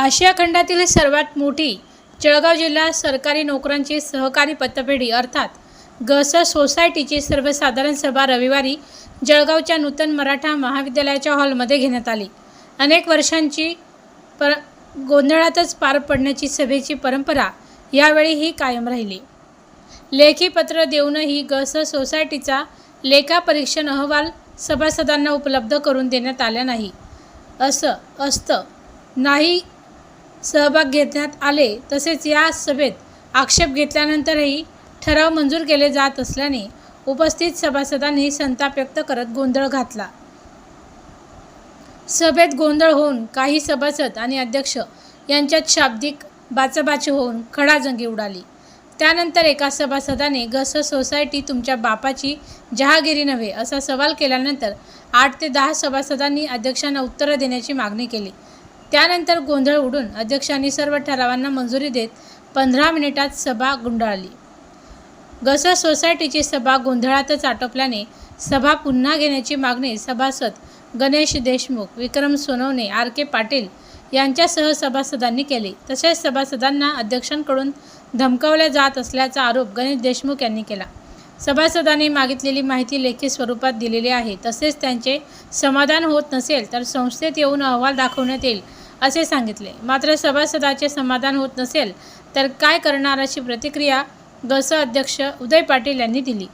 आशिया खंडातील सर्वात मोठी जळगाव जिल्हा सरकारी नोकरांची सहकारी पतपेढी अर्थात गस सोसायटीची सर्वसाधारण सभा रविवारी जळगावच्या नूतन मराठा महाविद्यालयाच्या हॉलमध्ये घेण्यात आली. अनेक वर्षांची पर गोंधळातच पार पडण्याची सभेची परंपरा यावेळीही कायम राहिली. लेखी पत्र देऊनही गस सोसायटीचा लेखापरीक्षण अहवाल सभासदांना उपलब्ध करून देण्यात आला नाही. असं असतं नाही सहभाग घेण्यात आले. तसेच या सभेत आक्षेप घेतल्यानंतरही ठराव मंजूर केले जात असल्याने उपस्थित सभासदांनी संताप व्यक्त करत गोंधळ घातला. सभेत गोंधळ होऊन काही सभासद आणि अध्यक्ष यांच्यात शाब्दिक बाचाबाची होऊन खडाजंगी उडाली. त्यानंतर एका सभासदाने गस सोसायटी तुमच्या बापाची जहागिरी नव्हे असा सवाल केल्यानंतर आठ ते दहा सभासदांनी अध्यक्षांना उत्तरं देण्याची मागणी केली. त्यानंतर गोंधळ उडून अध्यक्षांनी सर्व ठरावांना मंजुरी देत पंधरा मिनिटात सभा गुंडाळली. गसर सोसायटीची सभा गोंधळातच आटोपल्याने सभा पुन्हा घेण्याची मागणी सभासद गणेश देशमुख विक्रम सोनवणे आर के पाटील यांच्यासह सभासदांनी केली. तसेच सभासदांना अध्यक्षांकडून धमकावल्या जात असल्याचा आरोप गणेश देशमुख यांनी केला. सभासदांनी मागितलेली माहिती लेखी स्वरूपात दिलेली आहे. तसेच त्यांचे समाधान होत नसेल तर संस्थेत येऊन अहवाल दाखवण्यात येईल असे सांगितले. मात्र सभासदाचे समाधान होत नसेल तर काय करणार अशी प्रतिक्रिया गस अध्यक्ष उदय पाटील यांनी दिली.